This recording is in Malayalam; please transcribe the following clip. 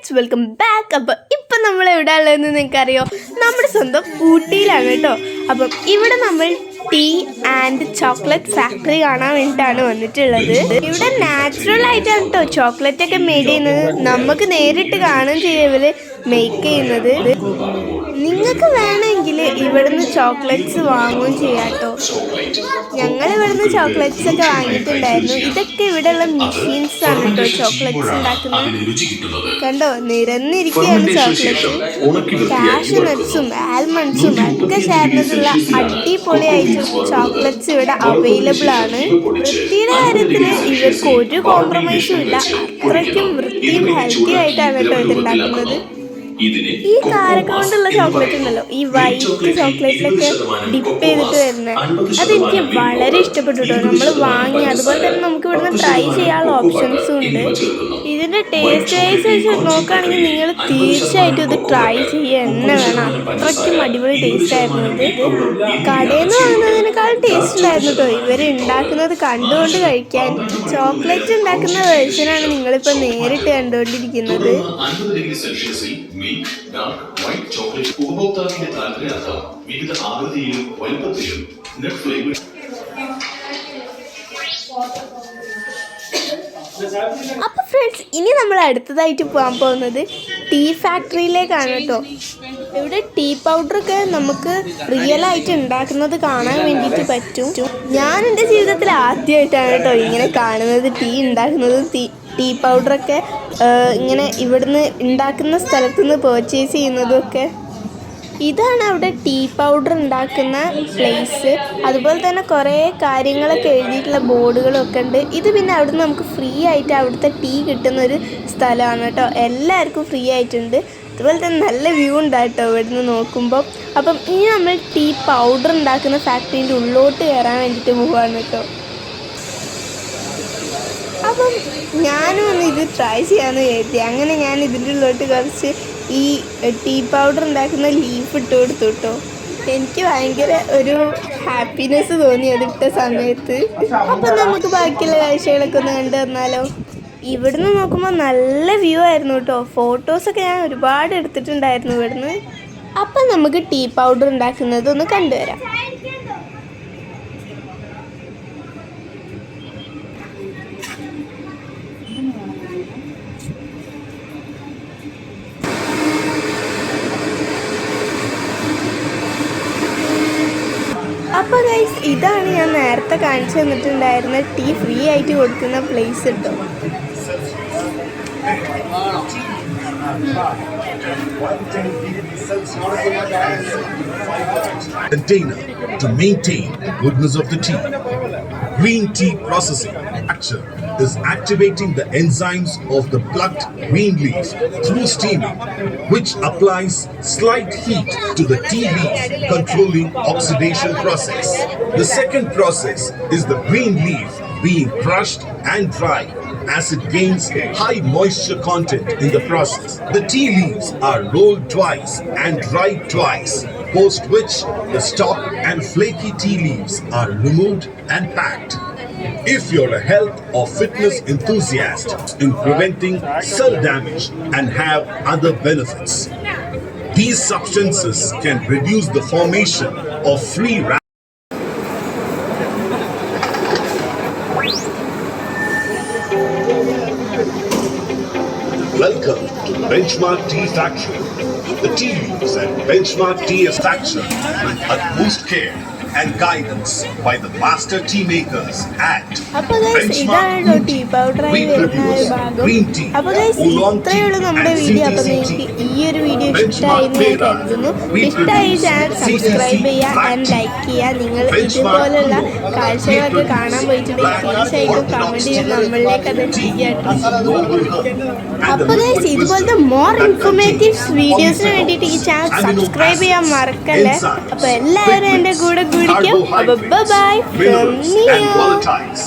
ഫ്രണ്ട്സ് വെൽക്കം ബാക്ക് അപ്പോൾ ഇപ്പം നമ്മൾ എവിടെ ഉള്ളതെന്ന് നിങ്ങൾക്കറിയോ? നമ്മുടെ സ്വന്തം ഊട്ടിയിലാണ് കേട്ടോ. അപ്പം ഇവിടെ നമ്മൾ ടീ ആൻഡ് ചോക്ലേറ്റ് ഫാക്ടറി കാണാൻ വേണ്ടിയിട്ടാണ് വന്നിട്ടുള്ളത്. ഇവിടെ നാച്ചുറൽ ആയിട്ടാണ് കേട്ടോ. ചോക്ലേറ്റ് ഒക്കെ മേഡ് ചെയ്യുന്നത്. നമുക്ക് നേരിട്ട് കാണുകയും ചെയ്യും. മേക്ക് ചെയ്യുന്നത്. നിങ്ങൾക്ക് വേണമെങ്കിൽ ഇവിടുന്ന് ചോക്ലേറ്റ്സ് വാങ്ങുകയും ചെയ്യാട്ടോ ഞങ്ങൾ ഇവിടുന്ന് ചോക്ലേറ്റ്സ് ഒക്കെ വാങ്ങിയിട്ടുണ്ടായിരുന്നു. ഇതൊക്കെ ഇവിടെയുള്ള മെഷീൻസ് ആണ് കേട്ടോ ചോക്ലേറ്റ്സ് ഉണ്ടാക്കുന്നത്. കണ്ടോ? നിരന്നിരിക്കുകയാണ് ചോക്ലേറ്റ് കാഷ് നട്ട്സും ആൽമണ്ട്സും ഒക്കെ ചേർന്നിട്ടുള്ള അടിപൊളിയായിട്ട് ചോക്ലേറ്റ്സ് ഇവിടെ അവൈലബിൾ ആണ്. വൃത്തിയുടെ കാര്യത്തിൽ ഇവർക്ക് ഒരു കോംപ്രമൈസും ഇല്ല. അത്രയ്ക്കും വൃത്തിയും ഹെൽത്തി ആയിട്ടാണ് കേട്ടോ ഇത് ഉണ്ടാക്കുന്നത്. ഇതിനെ ഈ കാരക്ക കൊണ്ടുള്ള ചോക്ലേറ്റ് ഉണ്ടല്ലോ ഈ വൈറ്റ് ചോക്ലേറ്റിലൊക്കെ ഡിപ്പ് ചെയ്തിട്ട് വരുന്നത്. അതെനിക്ക് വളരെ ഇഷ്ടപ്പെട്ടു നമ്മൾ വാങ്ങി അതുപോലെ തന്നെ നമുക്ക് ഇവിടുന്ന് ട്രൈ ചെയ്യാനുള്ള ഓപ്ഷൻസും ഉണ്ട്. ഇതിന്റെ ടേസ്റ്റ് വൈസ് വെച്ച് നോക്കുകയാണെങ്കിൽ നിങ്ങൾ തീർച്ചയായിട്ടും ഇത് ട്രൈ ചെയ്യുക. തന്നെ വേണം. അത്രയ്ക്കും അടിപൊളി ടേസ്റ്റ് ആയിരുന്നു ഇത്. കടയിൽ നിന്ന് വാങ്ങുന്നതിനേക്കാൾ ടേസ്റ്റ് ഉണ്ടായിരുന്നു കേട്ടോ ഇവർ ഉണ്ടാക്കുന്നത് കണ്ടുകൊണ്ട് കഴിക്കാൻ. ചോക്ലേറ്റ് ഉണ്ടാക്കുന്ന വേർഷനാണ് നിങ്ങളിപ്പോൾ നേരിട്ട് കണ്ടുകൊണ്ടിരിക്കുന്നത്. ഉപഭോക്താവിന്റെ താല്പര്യാർത്ഥം വിവിധ ആകൃതിയിലും വലുപ്പത്തിലും അപ്പൊ ഫ്രണ്ട്സ് ഇനി നമ്മൾ അടുത്തതായിട്ട് പോകാൻ പോകുന്നത് ടീ ഫാക്ടറിയിലേക്കാണ് കേട്ടോ. ഇവിടെ ടീ പൗഡറൊക്കെ നമുക്ക് റിയൽ ആയിട്ട് ഉണ്ടാക്കുന്നത് കാണാൻ വേണ്ടിയിട്ട് പറ്റും. ഞാൻ എന്റെ ജീവിതത്തിൽ ആദ്യമായിട്ടാണ് കേട്ടോ ഇങ്ങനെ കാണുന്നത് ടീ ഉണ്ടാക്കുന്നത്. ടീ ടീ പൗഡറൊക്കെ ഇങ്ങനെ ഇവിടുന്ന് ഉണ്ടാക്കുന്ന സ്ഥലത്തുനിന്ന് പർച്ചേസ് ചെയ്യുന്നതും ഒക്കെ. ഇതാണ് അവിടെ ടീ പൗഡർ ഉണ്ടാക്കുന്ന പ്ലേസ് അതുപോലെ തന്നെ കുറേ കാര്യങ്ങളൊക്കെ എഴുതിയിട്ടുള്ള ബോർഡുകളൊക്കെ ഉണ്ട്. ഇത് പിന്നെ അവിടുന്ന് നമുക്ക് ഫ്രീ ആയിട്ട് അവിടുത്തെ ടീ കിട്ടുന്ന ഒരു സ്ഥലമാണ് കേട്ടോ. എല്ലാവർക്കും ഫ്രീ ആയിട്ടുണ്ട്. അതുപോലെ തന്നെ നല്ല വ്യൂ ഉണ്ടായിട്ടോ ഇവിടുന്ന് നോക്കുമ്പോൾ അപ്പം ഇനി നമ്മൾ ടീ പൗഡർ ഉണ്ടാക്കുന്ന ഫാക്ടറിന്റെ ഉള്ളോട്ട് കയറാൻ വേണ്ടിയിട്ട് പോവാണ് കേട്ടോ. അപ്പം ഞാനും ഒന്ന് ഇത് ട്രൈ ചെയ്യാമെന്ന് കരുതി. അങ്ങനെ ഞാൻ ഇതിന്റെ ഉള്ളിലോട്ട് കുറച്ച് ഈ ടീ പൗഡർ ഉണ്ടാക്കുന്ന ലീഫ് ഇട്ട് കൊടുത്തു കേട്ടോ എനിക്ക് ഭയങ്കര ഒരു ഹാപ്പിനെസ് തോന്നി അതിട്ട സമയത്ത്. അപ്പം നമുക്ക് ബാക്കിയുള്ള കാഴ്ചകളൊക്കെ ഒന്ന് കണ്ടു തന്നാലോ ഇവിടുന്ന് നോക്കുമ്പോൾ നല്ല വ്യൂ ആയിരുന്നു കേട്ടോ ഫോട്ടോസൊക്കെ ഞാൻ ഒരുപാട് എടുത്തിട്ടുണ്ടായിരുന്നു ഇവിടുന്ന്. അപ്പം നമുക്ക് ടീ പൗഡർ ഉണ്ടാക്കുന്നത് ഒന്ന് കണ്ടുവരാം. ഇതാണ് ഞാൻ നേരത്തെ കാണിച്ചു തന്നിട്ടുണ്ടായിരുന്ന ടീ ഫ്രീ ആയിട്ട് കൊടുക്കുന്ന പ്ലേസ് കേട്ടോ container to maintain goodness of the tea. Green tea processing action is activating the enzymes of the plucked green leaf through steaming, which applies slight heat to the tea leaf, controlling oxidation process. The second process is the green leaf being crushed and dried as it gains high moisture content in the process. The tea leaves are rolled twice and dried twice, post which the stalk and flaky tea leaves are removed and packed. If you're a health or fitness enthusiast in preventing cell damage and have other benefits, these substances can reduce the formation of free radicals. Welcome to Benchmark Tea Factory. The tea leaves at Benchmark Tea is factored with utmost care and guidance by the master tea makers at video ഈ ഒരു ഞാൻ കരുതുന്നു. ഇഷ്ടമായി ചാനൽ സബ്സ്ക്രൈബ് ചെയ്യുക ആൻഡ് ലൈക്ക് ചെയ്യുക. നിങ്ങൾ ഇതുപോലുള്ള കാഴ്ചകളൊക്കെ കാണാൻ പോയിട്ടുണ്ടെങ്കിൽ തീർച്ചയായിട്ടും കമന്റ് ചെയ്ത് നമ്മളിലേക്ക് അത് ഇതുപോലത്തെ മോർ ഇൻഫോർമേറ്റീവ് വീഡിയോസിന് വേണ്ടിയിട്ട് ഈ ചാനൽ സബ്സ്ക്രൈബ് ചെയ്യാൻ മറക്കല്ലേ? അപ്പൊ എല്ലാവരും എന്റെ കൂടെ കൂടിക്കും അപ്പൊ by minerals, from and volatiles.